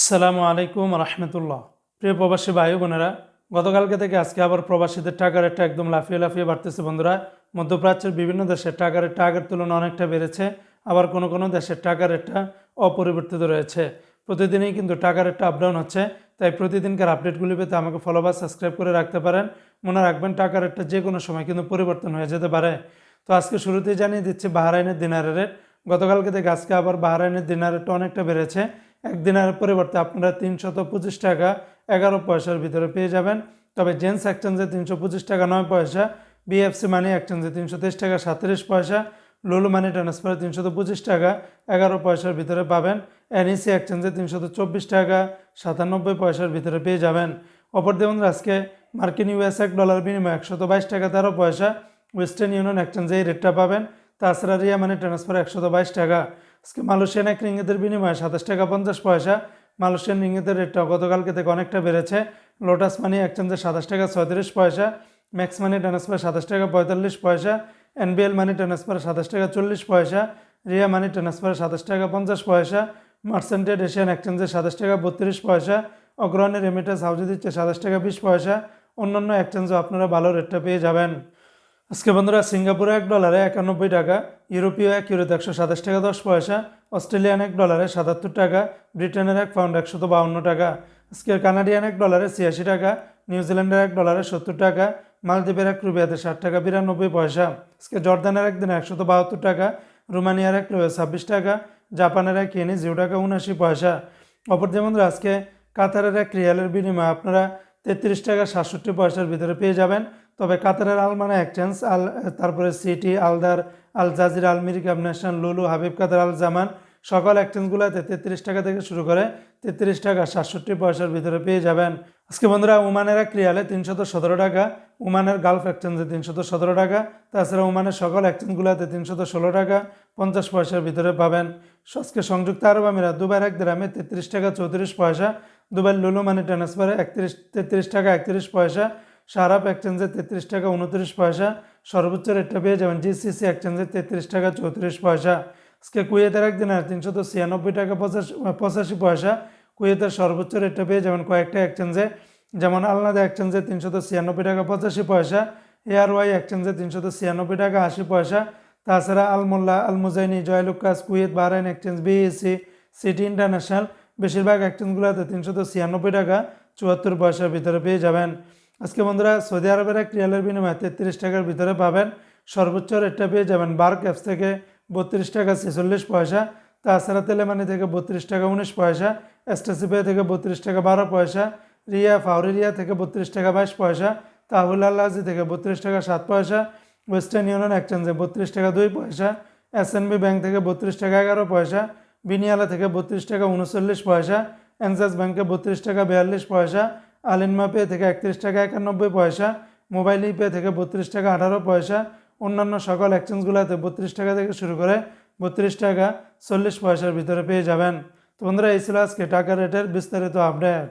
আসসালামু আলাইকুম রহমতুল্লাহ। প্রিয় প্রবাসী ভাই বোনেরা, গতকালকে থেকে আজকে আবার প্রবাসীদের টাকার রেটটা একদম লাফিয়ে লাফিয়ে বাড়তেছে বন্ধুরা। মধ্যপ্রাচ্যের বিভিন্ন দেশের টাকার রেটটা আগের তুলনায় অনেকটা বেড়েছে, আবার কোনো কোনো দেশের টাকার রেটটা অপরিবর্তিত রয়েছে। প্রতিদিনই কিন্তু টাকার রেটটা আপডাউন হচ্ছে, তাই প্রতিদিনকার আপডেটগুলি পেতে আমাকে ফলো বা সাবস্ক্রাইব করে রাখতে পারেন। মনে রাখবেন, টাকার রেটটা যে কোনো সময় কিন্তু পরিবর্তন হয়ে যেতে পারে। তো আজকে শুরুতেই জানিয়ে দিচ্ছি, বাহারাইনের দিনারের রেট। গতকালকে থেকে আজকে আবার বাহারাইনের দিনার রেটটা অনেকটা বেড়েছে এক দিনের পরিবর্তে আপনারা তিনশত পঁচিশ টাকা এগারো পয়সার ভিতরে পেয়ে যাবেন। তবে জেন্টস এক্সচেঞ্জে তিনশো পঁচিশ টাকা নয় পয়সা, বিএফসি মানি এক্সচেঞ্জে তিনশো তেইশ টাকা সাতত্রিশ পয়সা, লুলু মানি ট্রান্সফারে তিনশত পঁচিশ টাকা এগারো পয়সার ভিতরে পাবেন। এনইসি এক্সচেঞ্জে তিনশত চব্বিশ টাকা সাতানব্বই পয়সার ভিতরে পেয়ে যাবেন। অপর দেখুন আজকে মার্কিন ইউএস এক ডলার বিনিময়ে একশত বাইশ টাকা তেরো পয়সা, ওয়েস্টার্ন ইউনিয়ন এক্সচেঞ্জে এই রেটটা পাবেন। তাছাড়া রিয়া মানি ট্রান্সফার একশত বাইশ টাকা। আজকে মালয়েশিয়ান এক রিঙ্গিতের বিনিময়ে সাতাশ টাকা পঞ্চাশ পয়সা। মালয়েশিয়ান রিঙ্গিতের রেটটা গতকালকে থেকে অনেকটা বেড়েছে। লোটাস মানি এক এক্সচেঞ্জে সাতাশ টাকা ছয়ত্রিশ পয়সা। ম্যাক্স মানি ট্রান্সফার সাতাশ টাকা পঁয়তাল্লিশ পয়সা। এনবিএল মানি ট্রান্সফার সাতাশ টাকা চল্লিশ পয়সা। রিয়া মানি ট্রান্সফার সাতাশ টাকা পঞ্চাশ পয়সা। মার্সেন্টেড এশিয়ান এক্সচেঞ্জে সাতাশ টাকা বত্রিশ পয়সা। অগ্রহণী রেমিটেন্স হাউজে দিচ্ছে সাতাশ টাকা বিশ পয়সা। অন্যান্য এক্সচেঞ্জেও আপনারা ভালো রেটটা পেয়ে যাবেন। আজকে বন্ধুরা সিঙ্গাপুরে এক ডলারে একানব্বই টাকা। ইউরোপীয় এক ইউরোতে একশো সাতাশ টাকা দশ পয়সা, অস্ট্রেলিয়ান এক ডলারে সাতাত্তর টাকা, ব্রিটেনের এক পাউন্ড একশত বাউন্ন টাকা, আজকের কানাডিয়ান এক ডলারে ছিয়াশি টাকা নিউজিল্যান্ডের এক ডলারে সত্তর টাকা, মালদ্বীপের এক রুপিয়াতে ষাট টাকা, বিরানব্বই পয়সা, আজকে জর্দানের একদিনে একশত বাহাত্তর টাকা, রোমানিয়ার এক রুয়ে ছাব্বিশ টাকা, জাপানের এক ইয়েনি জিরো টাকা উনআশি পয়সা। অপর যেমন আজকে কাতারের এক রিয়ালের বিনিময়ে আপনারা তেত্রিশ টাকা সাতষট্টি পয়সার ভিতরে পেয়ে যাবেন। তবে কাতারের আলমানা এক্সচেঞ্জ আল, তারপরে সিটি, আলদার আল জাজির আলমিরি ক্যাব ন্যাশনাল লুলু, হাবিব কাদার, আল জামান, সকল এক্সচেঞ্জগুলোতে তেত্রিশ টাকা থেকে শুরু করে তেত্রিশ টাকা সাতষট্টি পয়সার ভিতরে পেয়ে যাবেন। আজকে বন্ধুরা ওমানের এক রিয়ালে তিনশত সতেরো টাকা, ওমানের গালফ এক্সচেঞ্জে তিনশত সতেরো টাকা, তাছাড়া ওমানের সকল এক্সচেঞ্জগুলোতে তিনশত ষোলো টাকা, পঞ্চাশ পয়সার ভিতরে পাবেন। আজকে সংযুক্ত আরব আমিরাত দুবার এক গ্রামে তেত্রিশ টাকা চৌত্রিশ পয়সা দুবার লুলু মানি ট্রান্সফারে একত্রিশ, তেত্রিশ টাকা একত্রিশ পয়সা সারাপ এক্সচেঞ্জে তেত্রিশ টাকা উনত্রিশ পয়সা। সর্বোচ্চ রেটটা পেয়ে যাবেন জিসিসি এক্সচেঞ্জে তেত্রিশ টাকা চৌত্রিশ পয়সা। আজকে কুয়েতের আর তিনশত ছিয়ানব্বই টাকা পঁচাশি পঁচাশি পয়সা। কুয়েতের সর্বোচ্চ রেটটা পেয়ে যাবেন কয়েকটা এক্সচেঞ্জে যেমন আলনাদা এক্সচেঞ্জে তিনশত ছিয়ানব্বই টাকা পঁচাশি পয়সা। এয়ার ওয়াই এক্সচেঞ্জে তিনশত ছিয়ানব্বই টাকা আশি পয়সা। তাছাড়া Almulla, Almuzaini Joyalukkas Kuwait, Bahrain exchange BSC city international বেশিরভাগ এক্সচেঞ্জগুলোতে তিনশত ছিয়ানব্বই টাকা চুয়াত্তর পয়সার ভিতরে পেয়ে যাবেন। আজকে বন্ধুরা সৌদি আরবের এক রিয়ালের বিনিময়ে তেত্রিশ টাকার ভিতরে পাবেন সর্বোচ্চ রেটটা পেয়ে যাবেন বার্ক অ্যাপস থেকে বত্রিশ টাকা ছেচল্লিশ পয়সা, তাছাড়া তেলেমানি থেকে বত্রিশ টাকা উনিশ পয়সা এসটিসিপে থেকে বত্রিশ টাকা বারো পয়সা, রিয়া ফাউরিরিয়া থেকে বত্রিশ টাকা বাইশ পয়সা তাহুল আল্লাজি থেকে বত্রিশ টাকা সাত পয়সা ওয়েস্টার্ন ইউনিয়ন এক্সচেঞ্জে বত্রিশ টাকা দুই পয়সা এসএনবি ব্যাংক থেকে বত্রিশ টাকা এগারো পয়সা বিনিয়ালা থেকে বত্রিশ টাকা উনচল্লিশ পয়সা এনসাস ব্যাংকে বত্রিশ টাকা বিয়াল্লিশ পয়সা আলিনমা পে থেকে একত্রিশ টাকা একানব্বই পয়সা, মোবাইল ইপে থেকে বত্রিশ টাকা আঠারো পয়সা, অন্যান্য সকল এক্সচেঞ্জগুলোতে বত্রিশ টাকা থেকে শুরু করে বত্রিশ টাকা চল্লিশ পয়সার ভিতরে পেয়ে যাবেন। তো বন্ধুরা, এই ছিল আজকে টাকা রেটের বিস্তারিত আপডেট